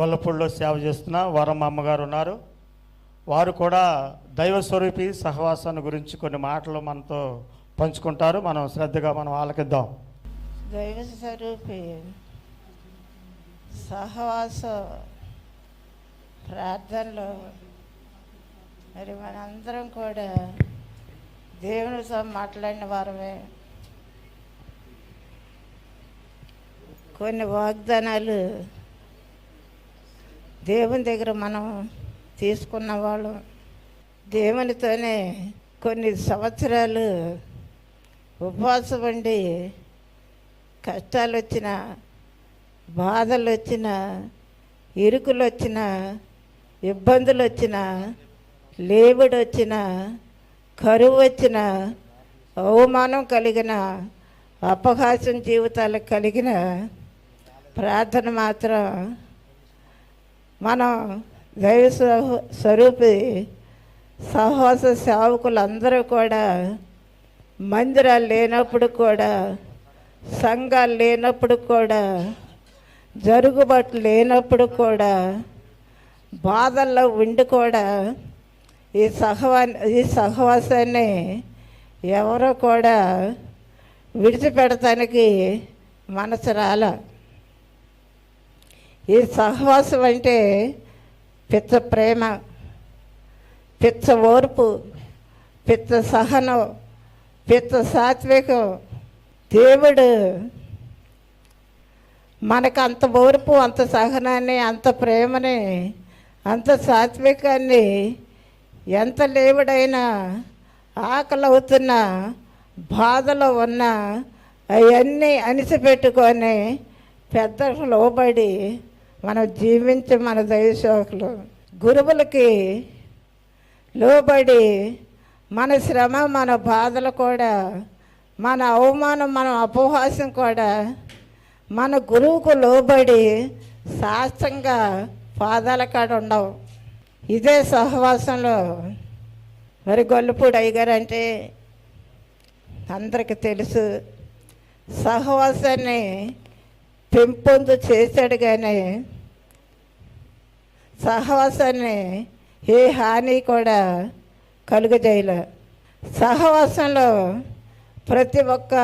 గొల్లపూడిలో సేవ చేస్తున్న వరమ్మ అమ్మగారు ఉన్నారు. వారు కూడా దైవ స్వరూపి సహవాసాన్ని గురించి కొన్ని మాటలు మనతో పంచుకుంటారు. మనం శ్రద్ధగా మనం ఆలకిద్దాం. దైవ స్వరూపి సహవాస ప్రార్థనలో మరి మనందరం కూడా దేవునితో మాట్లాడిన వారమే. కొన్ని వాగ్దానాలు దేవుని దగ్గర మనం తీసుకున్న వాళ్ళం దేవునితోనే కొన్ని సంవత్సరాలు ఉపవాసం ఉండి కష్టాలు వచ్చిన బాధలు వచ్చిన ఇరుకులు వచ్చిన ఇబ్బందులు వచ్చిన లేబడి వచ్చిన కరువు వచ్చిన అవమానం కలిగిన అపహాసం జీవితాలకు కలిగిన ప్రార్థన మాత్రం మనం దైవ స్వరూపి సహవాస సేవకులందరూ కూడా మందిరాలు లేనప్పుడు కూడా సంఘాలు లేనప్పుడు కూడా జరుగుబాట్లు లేనప్పుడు కూడా బాధల్లో ఉండి కూడా ఈ సహవా ఈ సహవాసాన్ని ఎవరో కూడా విడిచిపెడటానికి మనసు రాల. ఈ సహవాసం అంటే పిచ్చ ప్రేమ పిచ్చ ఓర్పు పిచ్చ సహనం పిచ్చ సాత్వికం. దేవుడు మనకు అంత ఓర్పు అంత సహనాన్ని అంత ప్రేమని అంత సాత్వికాన్ని ఎంత లేవుడైనా ఆకలి అవుతున్న బాధలో ఉన్న అవన్నీ అణిచిపెట్టుకొని పెద్దలకు లోబడి మనం జీవించే మన దైవసేవకులు. గురువులకి లోబడి మన శ్రమ మన బాధలు కూడా మన అవమానం మన అపహాసం కూడా మన గురువుకు లోబడి శాస్త్రంగా పాదాల కాడ ఉండవు. ఇదే సహవాసంలో. మరి గొల్లపూడి అయ్యగారు అంటే అందరికీ తెలుసు సహవాసాన్ని పెంపొందు చేశాడు కానీ సహవాసాన్ని ఏ హాని కూడా కలుగజేయలే. సహవాసంలో ప్రతి ఒక్క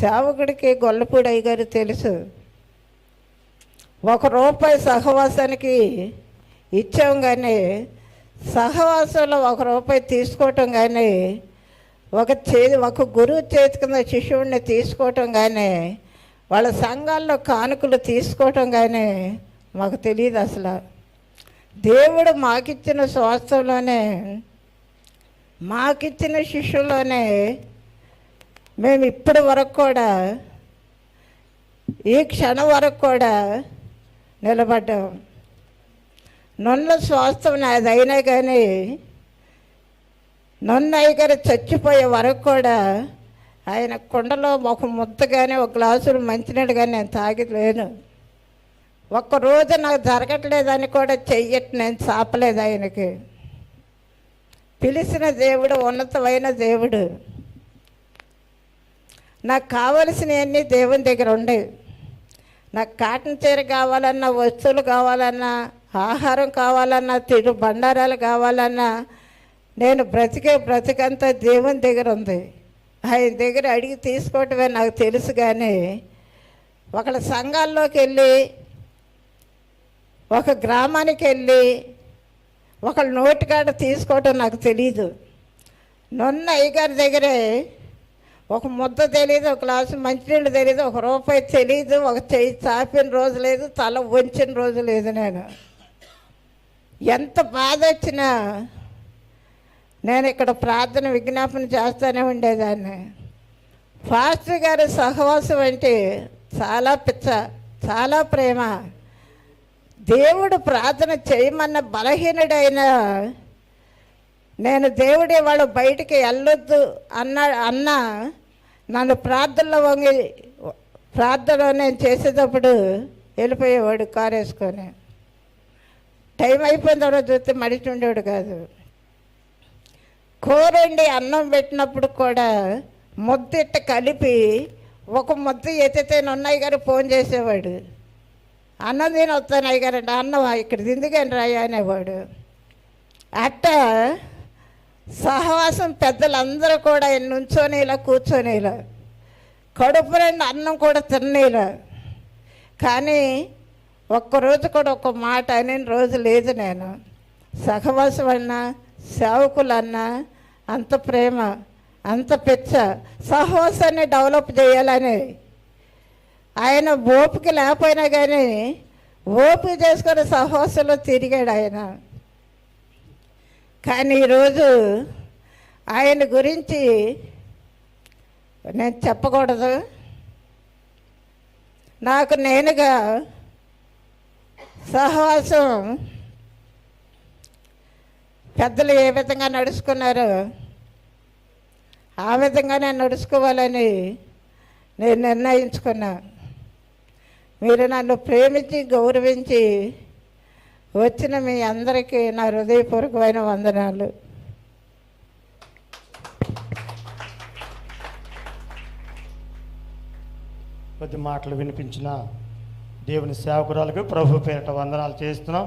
సేవకుడికి గొల్లపూడి అయ్యగారు తెలుసు. ఒక రూపాయి సహవాసానికి ఇచ్చాం కానీ సహవాసంలో ఒక రూపాయి తీసుకోవటం కానీ ఒక చేతి ఒక గురువు చేతి కింద శిష్యుడిని తీసుకోవటం కానీ వాళ్ళ సంఘాల్లో కానుకలు తీసుకోవటం కానీ మాకు తెలియదు అసలు. దేవుడు మాకిచ్చిన స్వాస్థంలోనే మాకిచ్చిన శిష్యులోనే మేము ఇప్పటి వరకు కూడా ఈ క్షణం వరకు కూడా నిలబడ్డాం. నొన్న స్వాస్థం నాదైనా అయినా కానీ నన్ను గారు చచ్చిపోయే వరకు కూడా ఆయన కుండలో ఒక ముద్ద కానీ ఒక గ్లాసులు మంచినీళ్ళు కానీ నేను తాగలేను ఒక్కరోజు నాకు జరగట్లేదని కూడా చెయ్యట్టు నేను చాపలేదు ఆయనకి. పిలిచిన దేవుడు ఉన్నతమైన దేవుడు. నాకు కావలసినవన్నీ దేవుని దగ్గర ఉండే. నాకు కాటన్ చీర కావాలన్నా వస్తువులు కావాలన్నా ఆహారం కావాలన్నా తిరు బండారాలు కావాలన్నా నేను బ్రతికే బ్రతికంతా దేవుని దగ్గర ఉంది. ఆయన దగ్గర అడిగి తీసుకోవటమే నాకు తెలుసు కానీ ఒకళ్ళ సంఘాల్లోకి వెళ్ళి ఒక గ్రామానికి వెళ్ళి ఒకళ్ళ నోటికాడ తీసుకోవటం నాకు తెలీదు. నొన్న అయ్యగారి దగ్గరే ఒక ముద్ద తెలియదు ఒక గ్లాసు మంచినీళ్ళు తెలియదు ఒక రూపాయి తెలియదు ఒక చెయ్యి చాపిన రోజు లేదు తల వంచిన రోజు లేదు నేను. ఎంత బాధ వచ్చినా నేను ఇక్కడ ప్రార్థన విజ్ఞాపన చేస్తూనే ఉండేదాన్ని. ఫాస్టర్ గారి సహవాసం అంటే చాలా పిచ్చ చాలా ప్రేమ. దేవుడు ప్రార్థన చేయమన్న బలహీనుడైన నేను దేవుడే వాళ్ళు బయటికి వెళ్ళొద్దు అన్న అన్న నన్ను ప్రార్థనలో వంగి ప్రార్థన నేను చేసేటప్పుడు వెళ్ళిపోయేవాడు కారు వేసుకొని టైం అయిపోయిన తర్వాత చూస్తే మడిచి ఉండేవాడు కాదు. కూరండి అన్నం పెట్టినప్పుడు కూడా ముద్దిట్ట కలిపి ఒక ముద్ద ఎత్తితే నున్నయ్య గారు ఫోన్ చేసేవాడు. అన్నం తిని వస్తాను అయ్యగారండి అన్నం ఇక్కడ తిందుకని రాయ అనేవాడు. అట్ట సహవాసం పెద్దలందరూ కూడా నుంచోనేలా కూర్చోనేలా కడుపు రెండు అన్నం కూడా తినేలా కానీ ఒక్కరోజు కూడా ఒక్క మాట అనే రోజు లేదు నేను. సహవాసం అన్నా సేవకులన్నా అంత ప్రేమ అంత పెచ్చ సహవాసాన్ని డెవలప్ చేయాలని ఆయన ఓపిక లేకపోయినా కానీ ఓపిక చేసుకుని సహవాసంలో తిరిగాడు ఆయన. కానీ ఈరోజు ఆయన గురించి నేను చెప్పకూడదు. నాకు నేనుగా సహవాసం పెద్దలు ఏ విధంగా నడుచుకున్నారో ఆ విధంగా నేను నడుచుకోవాలని నేను నిర్ణయించుకున్నాను మీరు నన్ను ప్రేమించి గౌరవించి వచ్చిన మీ అందరికీ నా హృదయపూర్వకమైన వందనాలు. కొద్ది మాటలు వినిపించిన దేవుని సేవకురాలకు ప్రభు పేరిట వందనాలు చేస్తున్నాం.